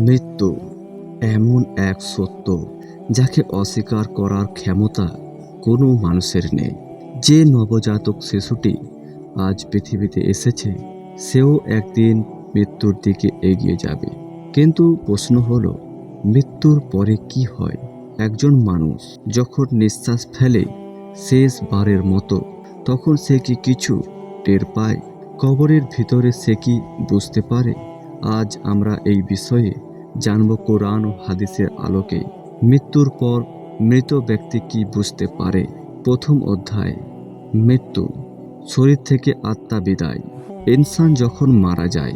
মৃত্যু এমন এক সত্য যাকে অস্বীকার করার ক্ষমতা কোনো মানুষের নেই। যে নবজাতক শিশুটি আজ পৃথিবীতে এসেছে, সেও একদিন মৃত্যুর দিকে এগিয়ে যাবে। কিন্তু প্রশ্ন হলো, মৃত্যুর পরে কি হয়? একজন মানুষ যখন নিঃশ্বাস ফেলে শেষবারের মতো, তখন সে কি কিছু টের পায়? কবরের ভিতরে সে কি বুঝতে পারে? আজ আমরা এই বিষয়ে জানব কোরআন ও হাদিসের আলোকে। মৃত্যুর পর মৃত ব্যক্তি কি বুঝতে পারে? প্রথম অধ্যায়, মৃত্যু, শরীর থেকে আত্মা বিদায়। ইনসান যখন মারা যায়,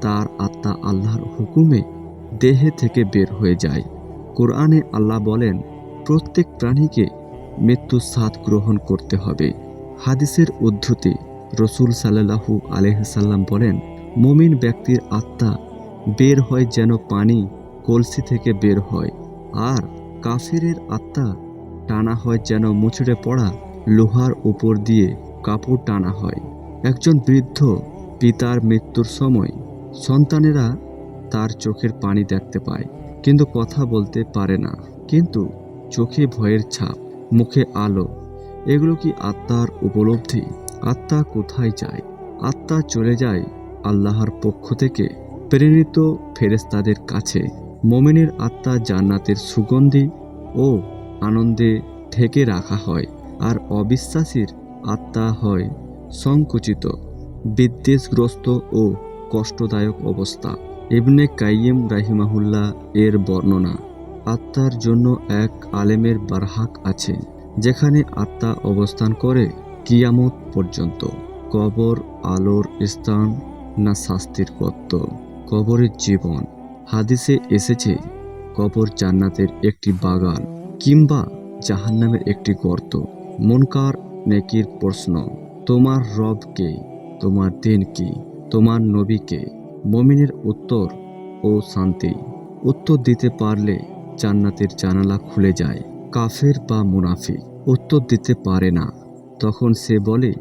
তার আত্মা আল্লাহর হুকুমে দেহে থেকে বের হয়ে যায়। কোরআনে আল্লাহ বলেন, প্রত্যেক প্রাণীকে মৃত্যুর স্বাদ গ্রহণ করতে হবে। হাদিসের উদ্ধৃতি, রসুল সাল্লাহু আলহ্লাম বলেন, মমিন ব্যক্তির আত্মা বের হয় যেন পানি কলসি থেকে বের হয়, আর কাফিরের আত্মা টানা হয় যেন মুচড়ে পড়া লোহার উপর দিয়ে কাপড় টানা হয়। একজন বৃদ্ধ পিতার মৃত্যুর সময় সন্তানেরা তার চোখের পানি দেখতে পায়, কিন্তু কথা বলতে পারে না। কিন্তু চোখে ভয়ের ছাপ, মুখে আলো, এগুলো কি আত্মার উপলব্ধি? আত্মা কোথায় যায়? আত্মা চলে যায় আল্লাহর পক্ষ থেকে। প্রেরিত ফেরেস্তাদের কাছে মমিনের আত্মা জান্নাতের সুগন্ধি ও আনন্দে ঢেকে রাখা হয় আর অবিশ্বাসীর আত্মা হয় সংকুচিত, বিদ্বেষগ্রস্ত ও কষ্টদায়ক অবস্থা। ইবনে কাইয়িম রাহিমাহুল্লাহ এর বর্ণনা, আত্মার জন্য এক আলেমের বারহাক আছে, যেখানে আত্মা অবস্থান করে কিয়ামত পর্যন্ত। কবর, আলোর স্থান না শাস্তির গত্ত কবরের জীবন। হাদিসে এসেছে, কবর জান্নাতের একটি বাগান কিংবা জাহান্নামের একটি গর্ত। মনকার, নেকির প্রশ্ন, তোমার রব কে? তোমার দিন কি? তোমার নবী কে? মমিনের উত্তর ও শান্তি। উত্তর দিতে পারলে জান্নাতের জানালা খুলে যায়, কাফের বা মুনাফিক। উত্তর দিতে পারে না। তখন সে বলে,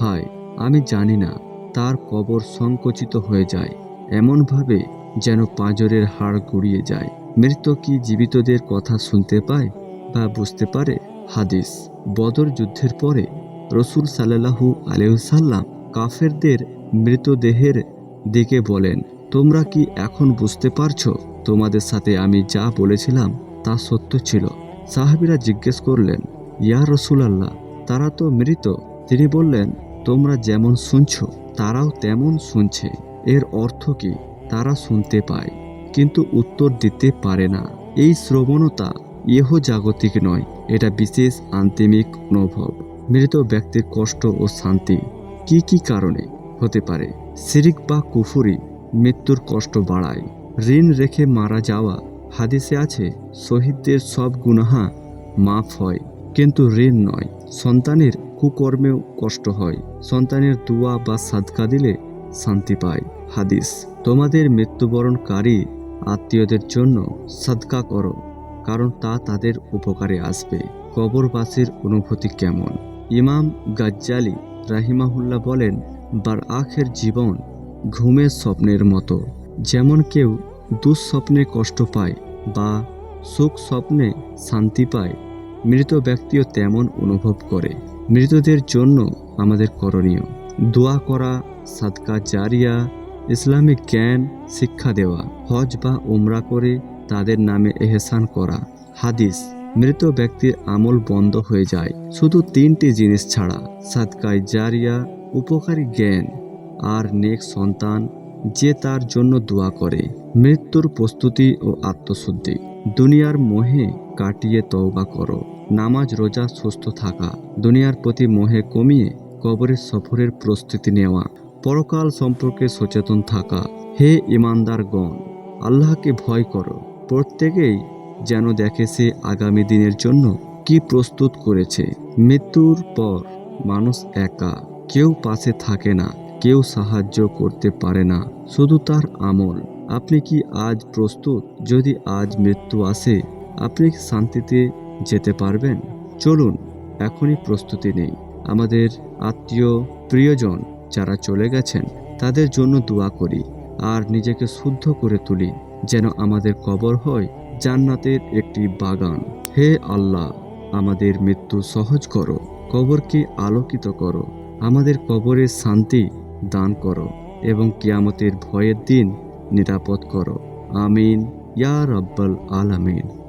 হায়, আমি জানি না, তার কবর সংকুচিত হয়ে যায়। এমনভাবে যেন পাঁজরের হাড় গুড়িয়ে যায়। মৃত কি জীবিতদের কথা শুনতে পায় বা বুঝতে পারে? হাদিস। বদর যুদ্ধের পরে রসুল সাল্লাহু আলহ্লাম কাফেরদের মৃতদেহের দিকে বলেন, তোমরা কি এখন বুঝতে পারছ? তোমাদের সাথে আমি যা বলেছিলাম তা সত্য ছিল। সাহাবিরা জিজ্ঞেস করলেন, ইয়া রসুল আল্লাহ তারা তো মৃত। তিনি বললেন, তোমরা যেমন শুনছ, তারাও তেমন শুনছে। এর অর্থ কি? তারা শুনতে পায়, কিন্তু উত্তর দিতে পারে না। এই শ্রবণতা ইহ জাগতিক নয়, এটা বিশেষ আন্তিমিক অনুভব। মৃত ব্যক্তির কষ্ট ও শান্তি কি কি কারণে হতে পারে? সিরিক বা কুফুরি মৃত্যুর কষ্ট বাড়ায়। ঋণ রেখে মারা যাওয়া হাদিসে আছে, শহীদদের সব গুনাহা মাফ হয়, কিন্তু ঋণ নয়। সন্তানের কুকর্মেও কষ্ট হয়। সন্তানের দুয়া বা সাদকা দিলে শান্তি পায় হাদিস, তোমাদের মৃত্যুবরণকারী আত্মীয়দের জন্য সাদকা করো, কারণ তা তাদের উপকারে আসবে। কবরবাসীর অনুভূতি কেমন? ইমাম গাজ্জালি রাহিমাহুল্লাহ বলেন বার আখের জীবন ঘুমের স্বপ্নের মতো। যেমন কেউ দুঃস্বপ্নে কষ্ট পায় বা সুখ স্বপ্নে শান্তি পায়, মৃত ব্যক্তিও তেমন অনুভব করে। মৃতদের জন্য আমাদের করণীয়। দোয়া করা, সাদকা জারিয়া, ইসলামিক জ্ঞান, শিক্ষা দেওয়া, হজ বা উমরা করে তাদের নামে এহসান করা। হাদিস, মৃত ব্যক্তির আমল বন্ধ হয়ে যায়। শুধু তিনটি জিনিস ছাড়া, সাদকায় জারিয়া, উপকারী জ্ঞান আর নেক সন্তান যে তার জন্য দোয়া করে। মৃত্যুর প্রস্তুতি ও আত্মশুদ্ধি। দুনিয়ার মোহে কাটিয়ে তওবা করো। নামাজ, রোজা, সুস্থ থাকা। দুনিয়ার প্রতি মোহে কমিয়ে কবরের সফরের প্রস্তুতি নেওয়া, পরকাল সম্পর্কে সচেতন থাকা। হে ইমানদারগণ আল্লাহকে ভয় করো। প্রত্যেকেই যেন দেখে সে আগামী দিনের জন্য কি প্রস্তুত করেছে। মৃত্যুর পর মানুষ একা, কেউ পাশে থাকে না, কেউ সাহায্য করতে পারে না, শুধু তার আমল। আপনি কি আজ প্রস্তুত? যদি আজ মৃত্যু আসে, আপনি শান্তিতে যেতে পারবেন? চলুন, এখনই প্রস্তুতি নেই। আমাদের আত্মীয় প্রিয়জন যারা চলে গেছেন, তাদের জন্য দোয়া করি আর নিজেকে শুদ্ধ করে তুলি, যেন আমাদের কবর হয় জান্নাতের একটি বাগান। হে আল্লাহ, আমাদের মৃত্যু সহজ করো, কবরকে আলোকিত করো, আমাদের কবরে শান্তি দান করো এবং কিয়ামতের ভয়ের দিন নিরাপদ করো। আমিন। ইয়া রব্বাল আলামিন।